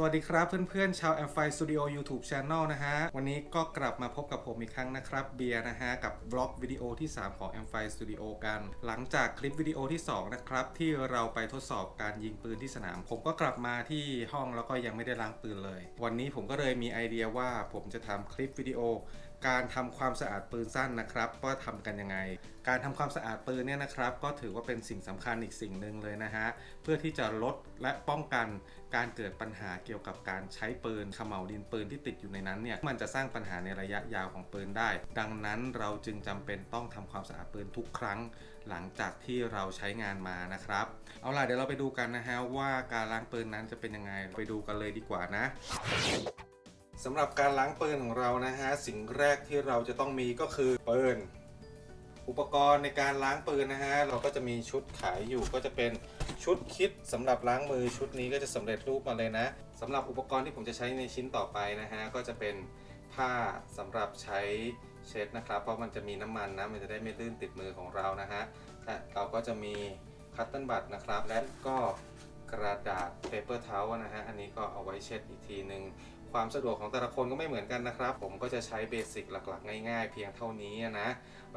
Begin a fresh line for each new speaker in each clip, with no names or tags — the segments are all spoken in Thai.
สวัสดีครับเพื่อนๆ ชาว a m p h i Studio YouTube Channel นะฮะ วันนี้ก็กลับมาพบกับผมอีกครั้งนะครับ เบียร์นะฮะ กับบล็อกวิดีโอที่ 3 ของ a m p h i Studio กัน หลังจากคลิปวิดีโอที่ 2 นะครับ ที่เราไปทดสอบการยิงปืนที่สนาม ผมก็กลับมาที่ห้องแล้วก็ยังไม่ได้ล้างปืนเลย วันนี้ผมก็เลยมีไอเดียว่าผมจะทำคลิปวิดีโอ การทำความสะอาดปืนสั้นนะครับว่าทำกันยังไง การทำความสะอาดปืนเนี่ยนะครับ ก็ถือว่าเป็นสิ่งสำคัญอีกสิ่งหนึ่งเลยนะฮะเพื่อที่จะลดและป้องกันการเกิดปัญหาเกี่ยวกับการใช้ปืนขม่าวดินปืนที่ติดอยู่ในนั้นเนี่ยมันจะสร้างปัญหาในระยะยาวของปืนได้ ดังนั้นเราจึงจำเป็นต้องทำความสะอาดปืนทุกครั้ง หลังจากที่เราใช้งานมานะครับ เอาล่ะเดี๋ยวเราไปดูกันนะฮะว่าการล้างปืนนั้นจะเป็นยังไงไปดูกันเลยดีกว่านะ สำหรับการล้างปืนของเรานะฮะสิ่งแรกที่เราจะต้องมีก็คือปืนอุปกรณ์ในการล้างปืนนะฮะเราก็จะมีชุดขายอยู่ก็จะเป็นชุดคิดสำหรับล้างมือชุดนี้ก็จะสำเร็จรูปมาเลยนะสำหรับอุปกรณ์ที่ผมจะใช้ในชิ้นต่อไปนะฮะก็จะเป็นผ้าสำหรับใช้เช็ดนะครับ เพราะมันจะมีน้ำมันนะมันจะได้ไม่ลื่นติดมือของเรานะฮะและเราก็จะมีคัตเติ้ลบัตนะครับ และก็กระดาษเปเปอร์เทานะฮะอันนี้ก็เอาไว้เช็ดอีกทีหนึ่ง ความสะดวกของแต่ละคนก็ไม่เหมือนกันนะครับ ผมก็จะใช้เบสิกหลักๆ ง่ายๆ เพียงเท่านี้นะ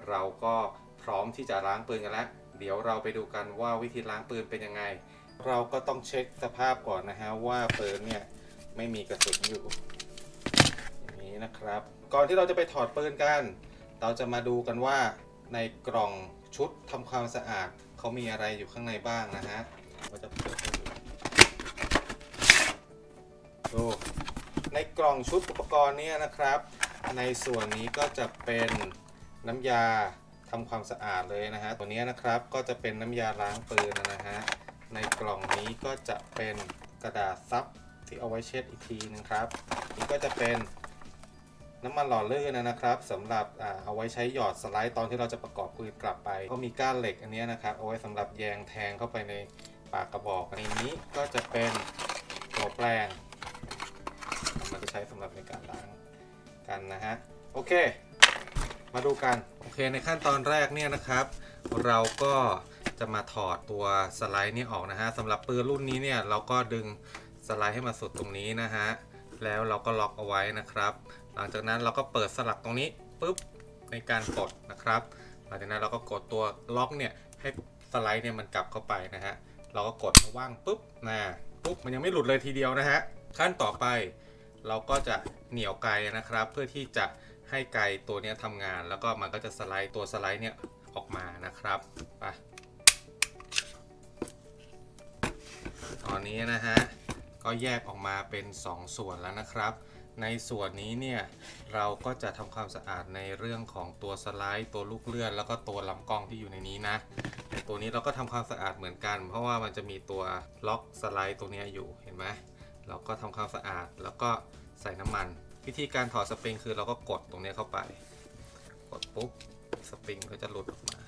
เราก็พร้อมที่จะล้างปืนกันแล้ว เดี๋ยวเราไปดูกันว่าวิธีล้างปืนเป็นยังไง เราก็ต้องเช็คสภาพก่อนนะฮะว่าปืนเนี่ยไม่มีกระสุนอยู่ อย่างนี้นะครับ ก่อนที่เราจะไปถอดปืนกัน เราจะมาดูกันว่าในกล่องชุดทำความสะอาดเขามีอะไรอยู่ข้างในบ้างนะฮะก็จะเปิดให้ดูดู ในกล่องชุดอุปกรณ์เนี้นะครับ ในส่วนนี้ก็จะเป็นน้ำยาทำความสะอาดเลยนะฮะตัวนี้นะครับก็จะเป็นน้ำยาล้างปืนนะฮะในกล่องนี้ก็จะเป็นกระดาษซับที่เอาไว้เช็ดอีกทีนึงครับนี่ก็จะเป็นน้ำมันหล่อลื่นนะครับสำหรับอเอาไว้ใช้หยอดสไลด์ตอนที่เราจะประกอบปืนกลับไป ก็มีก้านเหล็กอันนี้นะครับเอาไว้สำหรับแยงแทงเข้าไปในปากกระบอกในนี้ก็จะเป็นตัวแปลง จะใช้สำหรับในการล้างกันนะฮะ โอเค มาดูกัน โอเค ในขั้นตอนแรกเนี่ยนะครับ เราก็จะมาถอดตัวสไลด์นี่ออกนะฮะสำหรับปืนรุ่นนี้เนี่ยเราก็ดึงสไลด์ให้มาสุดตรงนี้นะฮะ แล้วเราก็ล็อกเอาไว้นะครับ หลังจากนั้นเราก็เปิดสลักตรงนี้ปุ๊บในการกดนะครับ หลังจากนั้นเราก็กดตัวล็อกเนี่ยให้สไลด์เนี่ยมันกลับเข้าไปนะฮะ เราก็กดว่างปุ๊บนะปุ๊บมันยังไม่หลุดเลยทีเดียวนะฮะ ขั้นต่อไป เราก็จะเหนี่ยวไกนะครับ เพื่อที่จะให้ไกตัวนี้ทำงาน แล้วก็มันก็จะสไลด์ตัวสไลด์เนี่ยออกมานะครับไปตอนนี้นะฮะก็แยกออกมาเป็น 2 ส่วนแล้วนะครับ ในส่วนนี้เนี่ยเราก็จะทำความสะอาดในเรื่องของตัวสไลด์ ตัวลูกเลื่อน แล้วก็ตัวลำกล้องที่อยู่ในนี้นะตัวนี้เราก็ทำความสะอาดเหมือนกัน เพราะว่ามันจะมีตัวล็อกสไลด์ตัวเนี้ยอยู่เห็นไหม เราก็ทำความสะอาด แล้วก็ใส่น้ำมัน วิธีการถอดสปริงคือเราก็กดตรงนี้เข้าไป กดปุ๊บสปริงก็จะหลุดออกมา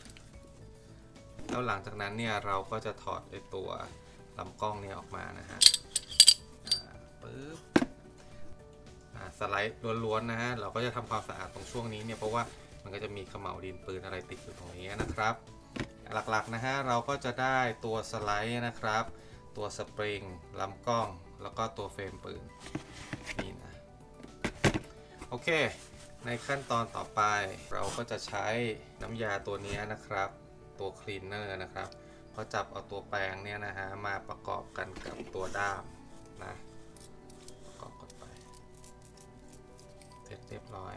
แล้วหลังจากนั้นเนี่ยเราก็จะถอดไอตัวลำกล้องเนี่ยออกมานะฮะปึ๊บอ่าสไลด์ล้วนๆนะฮะเราก็จะทำความสะอาดตรงช่วงนี้เนี่ยเพราะว่ามันก็จะมีขม่าดินปืนอะไรติดอยู่ตรงนี้นะครับ หลักๆนะฮะเราก็จะได้ตัวสไลด์นะครับ ตัวสปริงลำกล้อง แล้วก็ตัวเฟรมปืนนี่นะ โอเค ในขั้นตอนต่อไปเราก็จะใช้น้ำยาตัวนี้นะครับ ตัวคลีนเนอร์นะครับพอจับเอาตัวแปรงเนี่ยนะฮะมาประกอบกันกับตัวด้ามนะประกอบกันไปเสร็จเรียบร้อย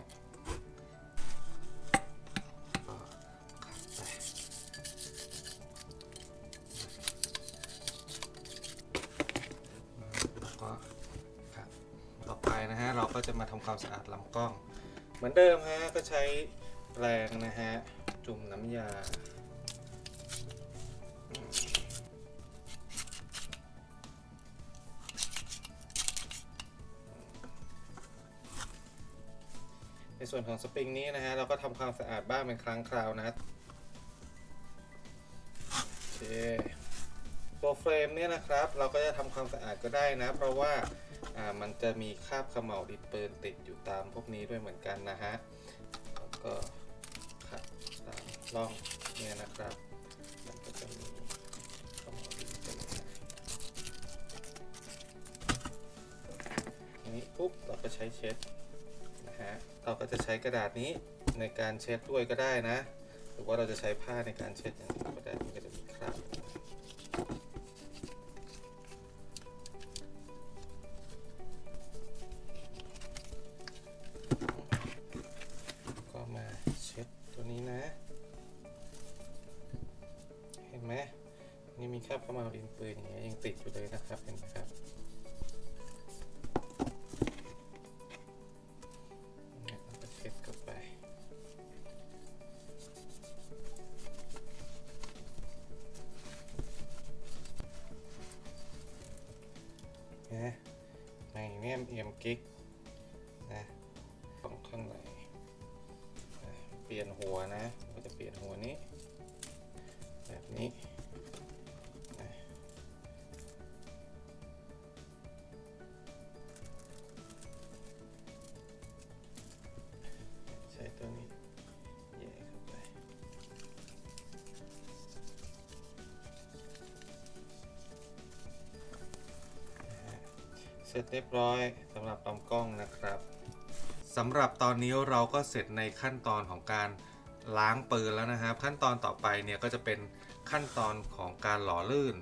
จะมาทำความสะอาดลำกล้อง เหมือนเดิมฮะก็ใช้แรงนะฮะ จุ่มน้ำยาในส่วนของสปริงนี้นะฮะ เราก็ทำความสะอาดบ้างเป็นครั้งคราวนะโอเค ตัวเฟรมเนี่ยนะครับ เราก็จะทำความสะอาดก็ได้นะ เพราะว่ามันจะมีคราบเขม่าดินปืนติดอยู่ตามพวกนี้ด้วยเหมือนกันนะฮะแล้วก็ขัดตามร่องเนี่ยนะครับ มันก็จะมีเขม่าดินปืนนะปุ๊บเราก็ใช้เช็ดนะฮะเราก็จะใช้กระดาษนี้ในการเช็ดด้วยก็ได้นะ หรือว่าเราจะใช้ผ้าในการเช็ดอย่างนี้ นี่มีครามาดินปืนอย่างเงี้ยยังติดอยู่เลยนะครับเห็นไหมครับเนี่ยเราก็เช็ดกลับไป นะแมกนีเนียมเอ็มกิกนะของข้างในเปลี่ยนหัวนะเราจะเปลี่ยนหัวนี้ ร็จเรียบร้อยสำหรับลำกล้องนะครับสำหรับตอนนี้เราก็เสร็จในขั้นตอนของการล้างปืนแล้วนะครับ ขั้นตอนต่อไปเนี่ยก็จะเป็นขั้นตอนของการหล่อลื่น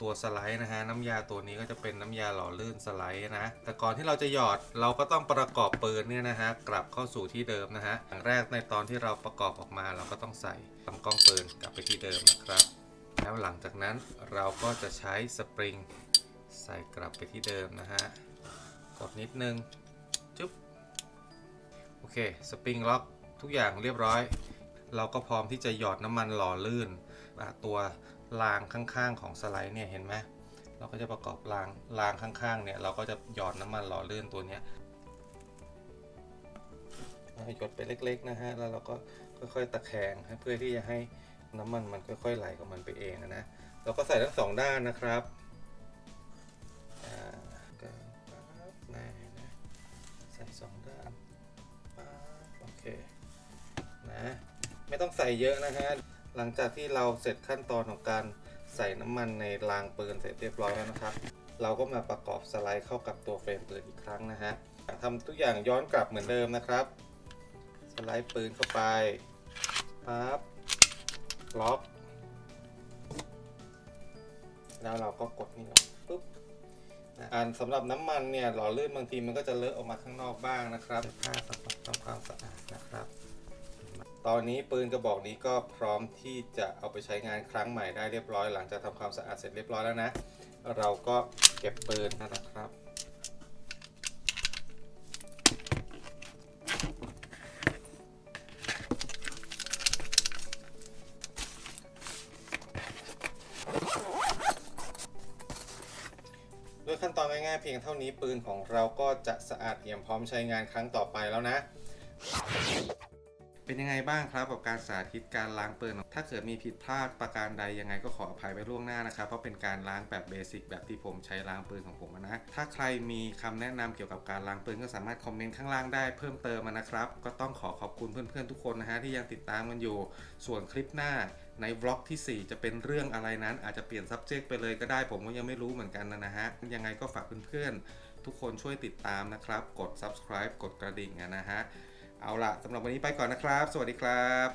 ตัวสไลด์นะฮะน้ำยาตัวนี้ก็จะเป็นน้ำยาหล่อลื่นสไลด์นะแต่ก่อนที่เราจะหยอดเราก็ต้องประกอบปืนเนี่ยนะฮะกลับเข้าสู่ที่เดิมนะฮะอย่างแรกในตอนที่เราประกอบออกมาเราก็ต้องใส่ลำกล้องปืนกลับไปที่เดิมนะครับ แล้วหลังจากนั้นเราก็จะใช้สปริง ใส่กลับไปที่เดิมนะฮะ กดนิดนึง จุ๊บ โอเค สปริงล็อกทุกอย่างเรียบร้อย เราก็พร้อมที่จะหยอดน้ำมันหล่อลื่นอะตัวรางข้างๆของสไลด์เนี่ยเห็นไหมเราก็จะประกอบรางรางข้างๆเนี่ยเราก็จะหยอดน้ำมันหล่อลื่นตัวเนี้ยหยดไปเล็ก ๆ นะฮะ แล้วเราก็ค่อยๆตะแคงเพื่อที่จะให้น้ำมันมันค่อยๆไหลของมันไปเองนะ เราก็ใส่ทั้งสองด้านนะครับ ไม่ต้องใส่เยอะนะฮะ หลังจากที่เราเสร็จขั้นตอนของการใส่น้ำมันในรางปืนเสร็จเรียบร้อยแล้วนะครับ เราก็มาประกอบสไลด์เข้ากับตัวเฟรมปืนอีกครั้งนะฮะทำทุกอย่างย้อนกลับเหมือนเดิมนะครับ สไลด์ปืนเข้าไปปั๊บล็อกแล้วเราก็กดนี่ลงปุ๊บอันสำหรับน้ำมันเนี่ยหล่อลื่นบางทีมันก็จะเลอะออกมาข้างนอกบ้างนะครับผ้าสำหรับทำความสะอาดนะครับ ตอนนี้ปืนกระบอกนี้ก็พร้อมที่จะเอาไปใช้งานครั้งใหม่ได้เรียบร้อย หลังจากทำความสะอาดเสร็จเรียบร้อยแล้วนะ เราก็เก็บปืนนะครับด้วยขั้นตอนง่ายๆเพียงเท่านี้ปืนของเราก็จะสะอาดเอี่ยมพร้อมใช้งานครั้งต่อไปแล้วนะ เป็นยังไงบ้างครับกับการสาธิตการล้างปืน ถ้าเกิดมีผิดพลาดประการใดยังไงก็ขออภัยไว้ล่วงหน้านะครับ เพราะเป็นการล้างแบบเบสิกแบบที่ผมใช้ล้างปืนของผมนะ ถ้าใครมีคำแนะนำเกี่ยวกับการล้างปืนก็สามารถคอมเมนต์ข้างล่างได้เพิ่มเติมมานะครับ ก็ต้องขอขอบคุณเพื่อนๆทุกคนนะฮะที่ยังติดตามกันอยู่ ส่วนคลิปหน้าในบล็อกที่ 4 จะเป็นเรื่องอะไรนั้น อาจจะเปลี่ยน subject ไปเลยก็ได้ผมก็ยังไม่รู้เหมือนกันนะฮะ ยังไงก็ฝากเพื่อนๆทุกคนช่วยติดตามนะครับ กด subscribe กดกระดิ่งนะฮะ เอาล่ะสำหรับวันนี้ไปก่อนนะครับ สวัสดีครับ